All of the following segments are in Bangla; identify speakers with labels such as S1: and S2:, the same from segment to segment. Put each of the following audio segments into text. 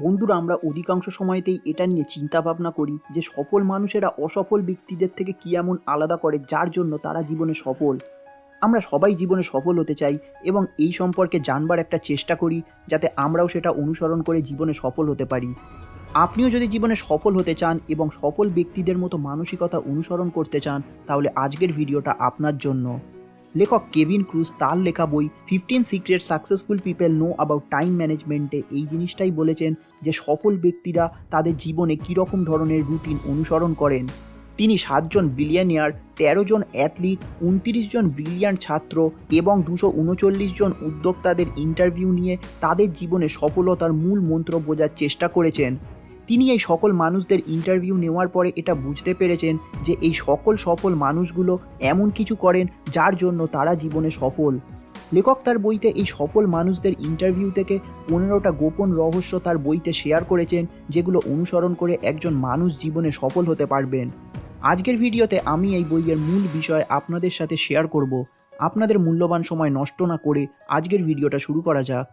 S1: বন্ধুরা, আমরা অধিকাংশ সময়তেই এটা নিয়ে চিন্তা ভাবনা করি যে সফল মানুষেরা অসফল ব্যক্তিদের থেকে কী এমন আলাদা করে যার জন্য তারা জীবনে সফল। আমরা সবাই জীবনে সফল হতে চাই এবং এই সম্পর্কে জানবার একটা চেষ্টা করি যাতে আমরাও সেটা অনুসরণ করে জীবনে সফল হতে পারি। আপনিও যদি জীবনে সফল হতে চান এবং সফল ব্যক্তিদের মতো মানসিকতা অনুসরণ করতে চান, তাহলে আজকের ভিডিওটা আপনার জন্য। লেখক কেভিন ক্রুজ, তার লেখা বই fifteen secret successful people know about time ম্যানেজমেন্টে এই জিনিসটাই বলেছেন যে সফল ব্যক্তিরা তাদের জীবনে কীরকম ধরনের রুটিন অনুসরণ করেন। তিনি সাতজন বিলিয়নিয়ার, তেরো জন অ্যাথলিট, উনত্রিশ জন ব্রিলিয়ান্ট ছাত্র এবং দুশো উনচল্লিশ জন উদ্যোক্তাদের ইন্টারভিউ নিয়ে তাদের জীবনে সফলতার মূল মন্ত্র বোঝার চেষ্টা করেছেন। তিনি এই সকল মানুষদের ইন্টারভিউ নেওয়ার পরে এটা বুঝতে পেরেছেন যে এই সকল সফল মানুষগুলো এমন কিছু করেন যার জন্য তারা জীবনে সফল। লেখক তার বইতে এই সফল মানুষদের ইন্টারভিউ থেকে পনেরোটা গোপন রহস্য তার বইতে শেয়ার করেছেন, যেগুলো অনুসরণ করে একজন মানুষ জীবনে সফল হতে পারবেন। আজকের ভিডিওতে আমি এই বইয়ের মূল বিষয় আপনাদের সাথে শেয়ার করব। আপনাদের মূল্যবান সময় নষ্ট না করে আজকের ভিডিওটা শুরু করা যাক।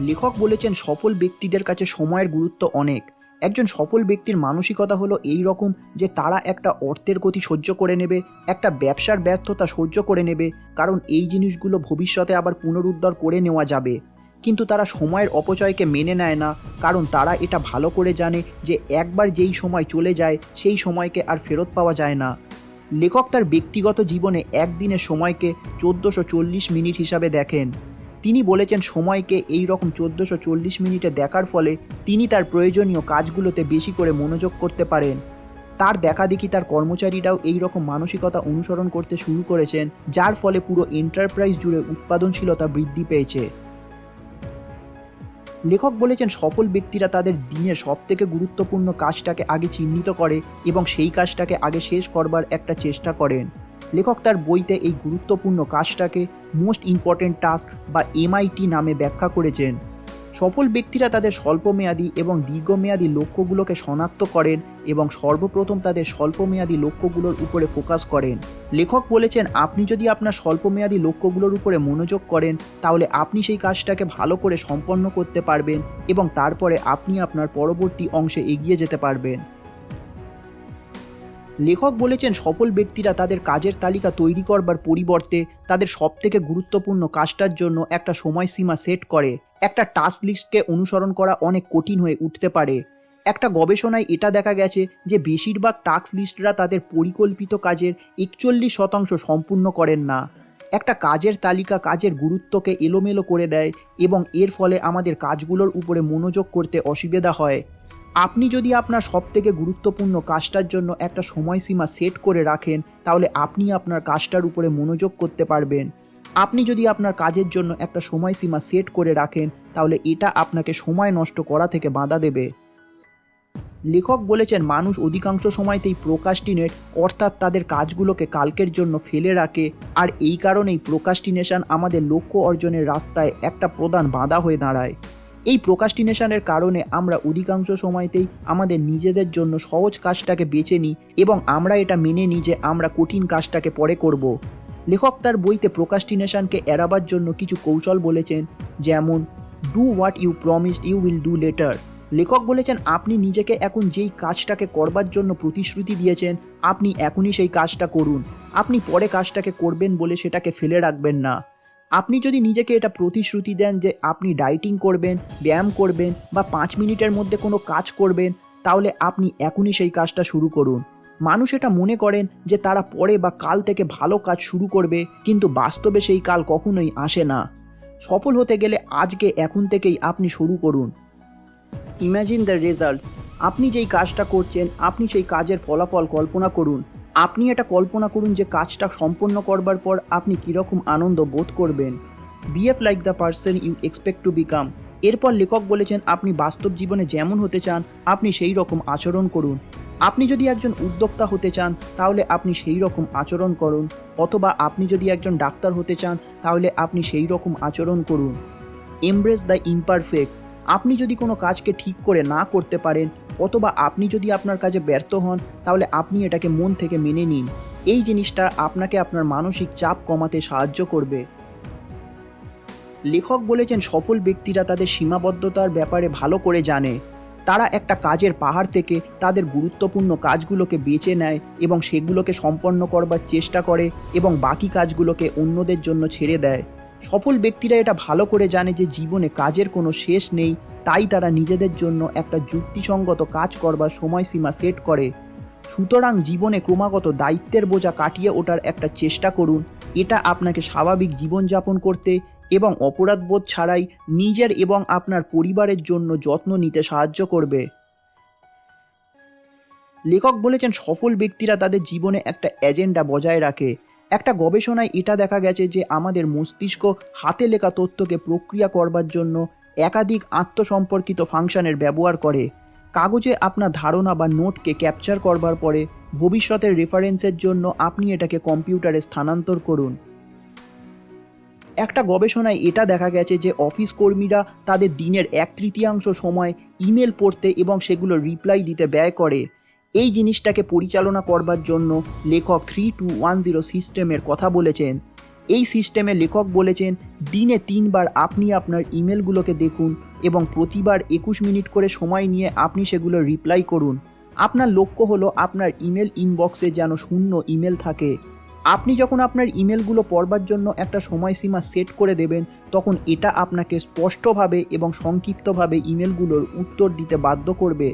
S1: লেখক বলেছেন, সফল ব্যক্তিদের কাছে সময়ের গুরুত্ব অনেক। একজন সফল ব্যক্তির মানসিকতা হলো এই রকম যে তারা একটা অর্থের গতি সহ্য করে নেবে, একটা ব্যবসার ব্যর্থতা সহ্য করে নেবে, কারণ এই জিনিসগুলো ভবিষ্যতে আবার পুনরুদ্ধার করে নেওয়া যাবে। কিন্তু তারা সময়ের অপচয়কে মেনে নেয় না, কারণ তারা এটা ভালো করে জানে যে একবার যেই সময় চলে যায়, সেই সময়কে আর ফেরত পাওয়া যায় না। লেখক তার ব্যক্তিগত জীবনে একদিনের সময়কে চোদ্দোশো মিনিট হিসাবে দেখেন। তিনি বলেছেন সময়কে এই রকম চোদ্দোশো চল্লিশ মিনিটে দেখার ফলে তিনি তার প্রয়োজনীয় কাজগুলোতে বেশি করে মনোযোগ করতে পারেন। তার দেখা দেখি তার কর্মচারীরাও এই রকম মানসিকতা অনুসরণ করতে শুরু করেছেন, যার ফলে পুরো এন্টারপ্রাইজ জুড়ে উৎপাদনশীলতা বৃদ্ধি পেয়েছে। লেখক বলেছেন, সফল ব্যক্তিরা তাদের দিনের সবথেকে গুরুত্বপূর্ণ কাজটাকে আগে চিহ্নিত করে এবং সেই কাজটাকে আগে শেষ করবার একটা চেষ্টা করেন। লেখক তার বইতে এই গুরুত্বপূর্ণ কাজটাকে মোস্ট ইম্পর্ট্যান্ট টাস্ক বা এমআইটি নামে ব্যাখ্যা করেছেন। সফল ব্যক্তিরা তাদের স্বল্পমেয়াদী এবং দীর্ঘমেয়াদী লক্ষ্যগুলোকে শনাক্ত করেন এবং সর্বপ্রথম তাদের স্বল্পমেয়াদী লক্ষ্যগুলোর উপরে ফোকাস করেন। লেখক বলেছেন, আপনি যদি আপনার স্বল্পমেয়াদী লক্ষ্যগুলোর উপরে মনোযোগ করেন, তাহলে আপনি সেই কাজটাকে ভালো করে সম্পন্ন করতে পারবেন এবং তারপরে আপনি আপনার পরবর্তী অংশে এগিয়ে যেতে পারবেন। লেখক বলেছেন, সফল ব্যক্তিরা তাদের কাজের তালিকা তৈরি করবার পরিবর্তে তাদের সবথেকে গুরুত্বপূর্ণ কাজটার জন্য একটা সময়সীমা সেট করে। একটা টাস্ক লিস্টকে অনুসরণ করা অনেক কঠিন হয়ে উঠতে পারে। একটা গবেষণায় এটা দেখা গেছে যে, বেশিরভাগ টাস্ক লিস্টরা তাদের পরিকল্পিত কাজের একচল্লিশ শতাংশ সম্পূর্ণ করেন না। একটা কাজের তালিকা কাজের গুরুত্বকে এলোমেলো করে দেয় এবং এর ফলে আমাদের কাজগুলোর উপরে মনোযোগ করতে অসুবিধা হয়। আপনি যদি আপনার সবথেকে গুরুত্বপূর্ণ কাজটার জন্য একটা সময়সীমা সেট করে রাখেন, তাহলে আপনি আপনার কাজটার উপরে মনোযোগ করতে পারবেন। আপনি যদি আপনার কাজের জন্য একটা সময়সীমা সেট করে রাখেন, তাহলে এটা আপনাকে সময় নষ্ট করা থেকে বাধা দেবে। লেখক বলেছেন, মানুষ অধিকাংশ সময়তেই প্রোকাস্টিনেট অর্থাৎ তাদের কাজগুলোকে কালকের জন্য ফেলে রাখে, আর এই কারণেই প্রোকাস্টিনেশন আমাদের লক্ষ্য অর্জনের রাস্তায় একটা প্রধান বাধা হয়ে দাঁড়ায়। এই প্রোকাস্টিনেশনের কারণে আমরা অধিকাংশ সময়তেই আমাদের নিজেদের জন্য সহজ কাজটাকে বেছে নিই এবং আমরা এটা মেনে নিই যে আমরা কঠিন কাজটাকে পরে করব। লেখক তার বইতে প্রোকাস্টিনেশনকে এড়াবার জন্য কিছু কৌশল বলেছেন, যেমন do what you promised you will do later লেখক বলেছেন, আপনি নিজেকে এখন যেই কাজটাকে করবার জন্য প্রতিশ্রুতি দিয়েছেন, আপনি এখনই সেই কাজটা করুন। আপনি পরে কাজটাকে করবেন বলে সেটাকে ফেলে রাখবেন না। আপনি যদি নিজেকে এটা প্রতিশ্রুতি দেন যে আপনি ডাইটিং করবেন, ব্যায়াম করবেন বা পাঁচ মিনিটের মধ্যে কোনো কাজ করবেন, তাহলে আপনি এখনই সেই কাজটা শুরু করুন। মানুষ এটা মনে করেন যে তারা পরে বা কাল থেকে ভালো কাজ শুরু করবে, কিন্তু বাস্তবে সেই কাল কখনোই আসে না। সফল হতে গেলে আজকে, এখন থেকেই আপনি শুরু করুন। Imagine the results. আপনি যেই কাজটা করছেন, আপনি সেই কাজের ফলাফল কল্পনা করুন। আপনি এটা কল্পনা করুন যে কাজটা সম্পন্ন করবার পর আপনি কীরকম আনন্দ বোধ করবেন। Be like the person you expect to become এরপর লেখক বলেছেন, আপনি বাস্তব জীবনে যেমন হতে চান, আপনি সেই রকম আচরণ করুন। আপনি যদি একজন উদ্যোক্তা হতে চান, তাহলে আপনি সেই রকম আচরণ করুন। অথবা আপনি যদি একজন ডাক্তার হতে চান, তাহলে আপনি সেই রকম আচরণ করুন। এমব্রেস দ্য ইমপারফেক্ট আপনি যদি কোনো কাজকে ঠিক করে না করতে পারেন অথবা আপনি যদি আপনার কাজে ব্যর্থ হন, তাহলে আপনি এটাকে মন থেকে মেনে নিন। এই জিনিসটা আপনাকে আপনার মানসিক চাপ কমাতে সাহায্য করবে। লেখক বলেছেন, সফল ব্যক্তিরা তাদের সীমাবদ্ধতার ব্যাপারে ভালো করে জানে। তারা একটা কাজের পাহাড় থেকে তাদের গুরুত্বপূর্ণ কাজগুলোকে বেছে নেয় এবং সেগুলোকে সম্পন্ন করবার চেষ্টা করে এবং বাকি কাজগুলোকে অন্যদের জন্য ছেড়ে দেয়। সফল ব্যক্তিরা এটা ভালো করে জানে যে জীবনে কাজের কোনো শেষ নেই, তাই তারা নিজেদের জন্য একটা যুক্তিসঙ্গত কাজ করবার সময়সীমা সেট করে। সুতরাং জীবনে ক্রমাগত দায়িত্বের বোঝা কাটিয়ে ওঠার একটা চেষ্টা করুন, এটা আপনাকে স্বাভাবিক জীবনযাপন করতে এবং অপরাধবোধ ছাড়াই নিজের এবং আপনার পরিবারের জন্য যত্ন নিতে সাহায্য করবে। লেখক বলেছেন, সফল ব্যক্তিরা তাদের জীবনে একটা এজেন্ডা বজায় রাখে। একটা গবেষণায় এটা দেখা গেছে যে আমাদের মস্তিষ্ক হাতে লেখা তথ্যকে প্রক্রিয়া করবার জন্য একাধিক আত্মসম্পর্কিত ফাংশনের ব্যবহার করে। কাগজে আপনার ধারণা বা নোটকে ক্যাপচার করবার পরে ভবিষ্যতের রেফারেন্সের জন্য আপনি এটাকে কম্পিউটারে স্থানান্তর করুন। একটা গবেষণায় এটা দেখা গেছে যে অফিস কর্মীরা তাদের দিনের এক তৃতীয়াংশ সময় ইমেল পড়তে এবং সেগুলো রিপ্লাই দিতে ব্যয় করে। এই জিনিসটাকে পরিচালনা করবার জন্য লেখক থ্রি টু ওয়ান জিরো সিস্টেমের কথা বলেছেন। এই সিস্টেমে লেখক বলেছেন, দিনে তিনবার আপনি আপনার ইমেলগুলোকে দেখুন এবং প্রতিবার একুশ মিনিট করে সময় নিয়ে আপনি সেগুলো রিপ্লাই করুন। আপনার লক্ষ্য হলো আপনার ইমেল ইনবক্সে যেন শূন্য ইমেল থাকে। আপনি যখন আপনার ইমেলগুলো পড়বার জন্য একটা সময়সীমা সেট করে দেবেন, তখন এটা আপনাকে স্পষ্টভাবে এবং সংক্ষিপ্তভাবে ইমেলগুলোর উত্তর দিতে বাধ্য করবে।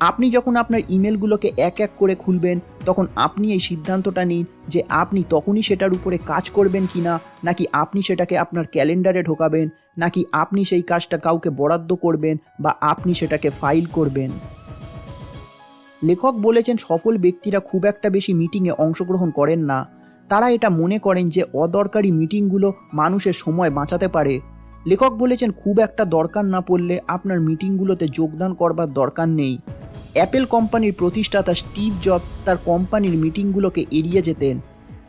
S1: আপনি যখন আপনার ইমেলগুলোকে এক এক করে খুলবেন, তখন আপনি এই সিদ্ধান্তটা নিন যে আপনি তখনই সেটার উপরে কাজ করবেন কি না নাকি আপনি সেটাকে আপনার ক্যালেন্ডারে ঢোকাবেন, নাকি আপনি সেই কাজটা কাউকে বরাদ্দ করবেন বা আপনি সেটাকে ফাইল করবেন। লেখক বলেছেন, সফল ব্যক্তিরা খুব একটা বেশি মিটিংয়ে অংশগ্রহণ করেন না। তারা এটা মনে করেন যে অদরকারি মিটিংগুলো মানুষের সময় বাঁচাতে পারে। লেখক বলেছেন, খুব একটা দরকার না পড়লে আপনার মিটিংগুলোতে যোগদান করবার দরকার নেই। অ্যাপেল কোম্পানির প্রতিষ্ঠাতা স্টিভ জব তার কোম্পানির মিটিংগুলোকে এড়িয়ে যেতেন।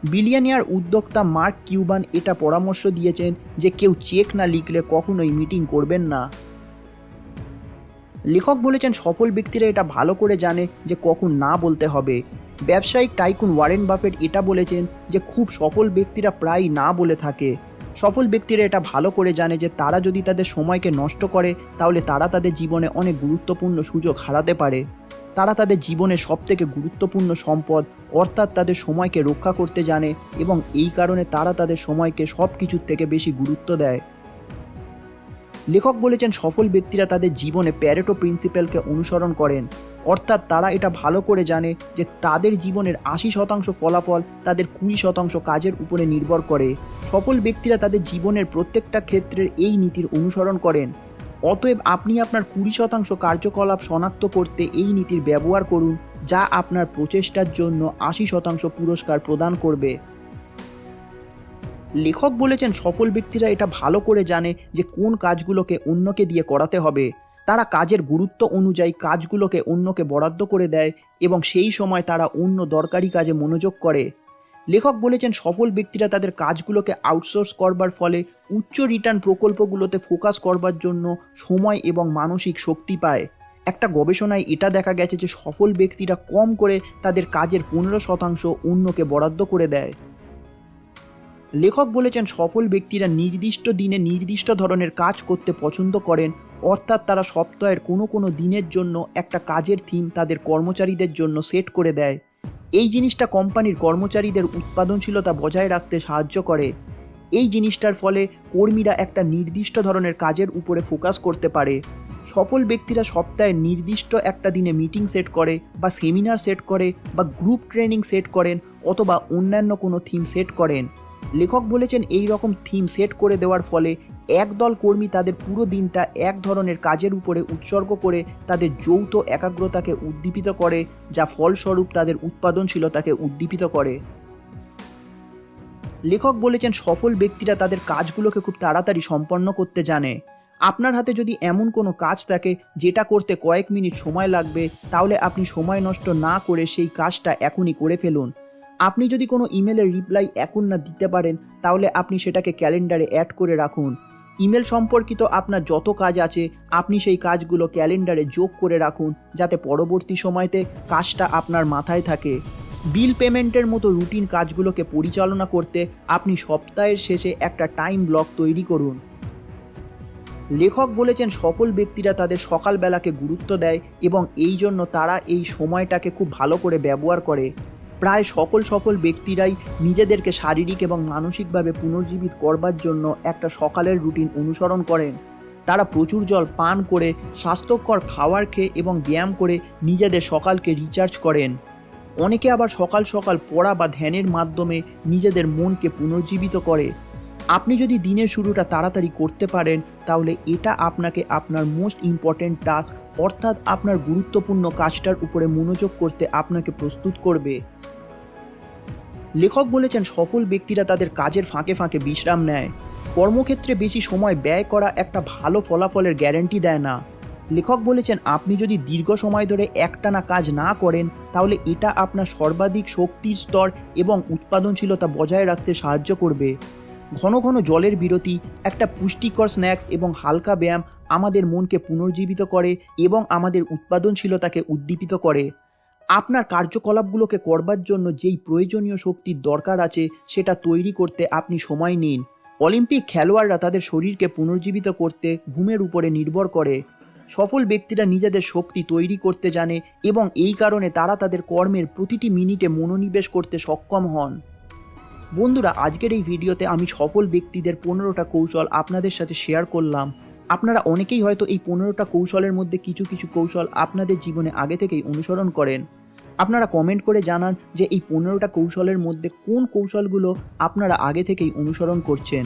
S1: বিলিয়নিয়ার উদ্যোক্তা মার্ক কিউবান এটা পরামর্শ দিয়েছেন যে কেউ চেক না লিখলে কখনোই মিটিং করবেন না। লেখক বলেছেন, সফল ব্যক্তিরা এটা ভালো করে জানে যে কখন না বলতে হবে। ব্যবসায়িক টাইকুন ওয়ারেন বাফেট এটা বলেছেন যে খুব সফল ব্যক্তিরা প্রায় না বলে থাকে। সফল ব্যক্তিরা এটা ভালো করে জানে যে তারা যদি তাদের সময়কে নষ্ট করে, তাহলে তারা তাদের জীবনে অনেক গুরুত্বপূর্ণ সুযোগ হারাতে পারে। তারা তাদের জীবনের সবথেকে গুরুত্বপূর্ণ সম্পদ, অর্থাৎ তাদের সময়কে রক্ষা করতে জানে এবং এই কারণে তারা তাদের সময়কে সব কিছুর থেকে বেশি গুরুত্ব দেয়। লেখক বলেছেন সফল ব্যক্তিরা তাদের জীবনে প্যারেটো প্রিন্সিপালকে অনুসরণ করেন। অর্থাৎ তারা এটা ভালো করে জানে যে তাদের জীবনের আশি শতাংশ ফলাফল তাদের কুড়ি শতাংশ কাজের উপরে নির্ভর করে। সফল ব্যক্তিরা তাদের জীবনের প্রত্যেকটা ক্ষেত্রের এই নীতির অনুসরণ করেন। অতএব আপনি আপনার কুড়ি শতাংশ কার্যকলাপ শনাক্ত করতে এই নীতির ব্যবহার করুন, যা আপনার প্রচেষ্টার জন্য আশি শতাংশ পুরস্কার প্রদান করবে। লেখক বলেছেন সফল ব্যক্তিরা এটা ভালো করে জানে যে কোন কাজগুলোকে অন্যকে দিয়ে করাতে হবে। তারা কাজের গুরুত্ব অনুযায়ী কাজগুলোকে অন্যকে বরাদ্দ করে দেয় এবং সেই সময় তারা অন্য দরকারি কাজে মনোযোগ করে। লেখক বলেছেন সফল ব্যক্তিরা তাদের কাজগুলোকে আউটসোর্স করবার ফলে উচ্চ রিটার্ন প্রকল্পগুলোতে ফোকাস করবার জন্য সময় এবং মানসিক শক্তি পায়। একটা গবেষণায় এটা দেখা গেছে যে সফল ব্যক্তিরা কম করে তাদের কাজের পনেরো শতাংশ অন্যকে বরাদ্দ করে দেয়। লেখক বলেছেন, সফল ব্যক্তিরা নির্দিষ্ট দিনে নির্দিষ্ট ধরনের কাজ করতে পছন্দ করেন, অর্থাৎ তারা সপ্তাহের কোনো কোনো দিনের জন্য একটা কাজের থিম তাদের কর্মচারীদের জন্য সেট করে দেয়। এই জিনিসটা কোম্পানির কর্মচারীদের উৎপাদনশীলতা বজায় রাখতে সাহায্য করে। এই জিনিসটার ফলে কর্মীরা একটা নির্দিষ্ট ধরনের কাজের উপরে ফোকাস করতে পারে। সফল ব্যক্তিরা সপ্তাহে নির্দিষ্ট একটা দিনে মিটিং সেট করে বা সেমিনার সেট করে বা গ্রুপ ট্রেনিং সেট করেন অথবা অন্যান্য কোনো থিম সেট করেন। লেখক বলেছেন এই রকম থিম সেট করে দেওয়ার ফলে একদল কর্মী তাদের পুরো দিনটা এক ধরনের কাজের উপরে উৎসর্গ করে তাদের যৌথ একাগ্রতাকে উদ্দীপিত করে, যা ফলস্বরূপ তাদের উৎপাদনশীলতাকে উদ্দীপিত করে। লেখক বলেছেন সফল ব্যক্তিরা তাদের কাজগুলোকে খুব তাড়াতাড়ি সম্পন্ন করতে জানে। আপনার হাতে যদি এমন কোনো কাজ থাকে যেটা করতে কয়েক মিনিট সময় লাগবে, তাহলে আপনি সময় নষ্ট না করে সেই কাজটা এখনই করে ফেলুন। আপনি যদি কোনো ইমেলের রিপ্লাই এখন না দিতে পারেন, তাহলে আপনি সেটাকে ক্যালেন্ডারে অ্যাড করে রাখুন। ইমেল সম্পর্কিত আপনার যত কাজ আছে, আপনি সেই কাজগুলো ক্যালেন্ডারে যোগ করে রাখুন, যাতে পরবর্তী সময়তে কাজটা আপনার মাথায় থাকে। বিল পেমেন্টের মতো রুটিন কাজগুলোকে পরিচালনা করতে আপনি সপ্তাহের শেষে একটা টাইম ব্লক তৈরি করুন। লেখক বলেছেন, সফল ব্যক্তিরা তাদের সকালবেলাকে গুরুত্ব দেয় এবং এই জন্য তারা এই সময়টাকে খুব ভালো করে ব্যবহার করে। প্রায় সকল সফল ব্যক্তিরাই নিজেদেরকে শারীরিক এবং মানসিকভাবে পুনর্জীবিত করবার জন্য একটা সকালের রুটিন অনুসরণ করেন। তারা প্রচুর জল পান করে, স্বাস্থ্যকর খাবার খেয়ে এবং ব্যায়াম করে নিজেদের সকালকে রিচার্জ করেন। অনেকে আবার সকাল সকাল পড়া বা ধ্যানের মাধ্যমে নিজেদের মনকে পুনর্জীবিত করে। আপনি যদি দিনের শুরুটা তাড়াতাড়ি করতে পারেন, তাহলে এটা আপনাকে আপনার মোস্ট ইম্পর্ট্যান্ট টাস্ক অর্থাৎ আপনার গুরুত্বপূর্ণ কাজটার উপরে মনোযোগ করতে আপনাকে প্রস্তুত করবে। লেখক বলেছেন, সফল ব্যক্তিরা তাদের কাজের ফাঁকে ফাঁকে বিশ্রাম নেয়। কর্মক্ষেত্রে বেশি সময় ব্যয় করা একটা ভালো ফলাফলের গ্যারান্টি দেয় না। লেখক বলেছেন, আপনি যদি দীর্ঘ সময় ধরে একটানা কাজ না করেন, তাহলে এটা আপনার সর্বাধিক শক্তির স্তর এবং উৎপাদনশীলতা বজায় রাখতে সাহায্য করবে। ঘন ঘন জলের বিরতি, একটা পুষ্টিকর স্ন্যাক্স এবং হালকা ব্যায়াম আমাদের মনকে পুনর্জীবিত করে এবং আমাদের উৎপাদনশীলতাকে উদ্দীপিত করে। আপনার কার্যকলাপগুলোকে করবার জন্য যেই প্রয়োজনীয় শক্তির দরকার আছে, সেটা তৈরি করতে আপনি সময় নিন। অলিম্পিক খেলোয়াড়রা তাদের শরীরকে পুনর্জীবিত করতে ঘুমের উপরে নির্ভর করে। সফল ব্যক্তিরা নিজেদের শক্তি তৈরি করতে জানে এবং এই কারণে তারা তাদের কর্মের প্রতিটি মিনিটে মনোনিবেশ করতে সক্ষম হন। বন্ধুরা, আজকের এই ভিডিওতে আমি সফল ব্যক্তিদের পনেরোটা কৌশল আপনাদের সাথে শেয়ার করলাম। আপনারা অনেকেই হয়তো এই পনেরোটা কৌশলের মধ্যে কিছু কিছু কৌশল আপনাদের জীবনে আগে থেকেই অনুসরণ করেন। আপনারা কমেন্ট করে জানান যে এই পনেরোটা কৌশলের মধ্যে কোন কৌশলগুলো আপনারা আগে থেকেই অনুসরণ করছেন।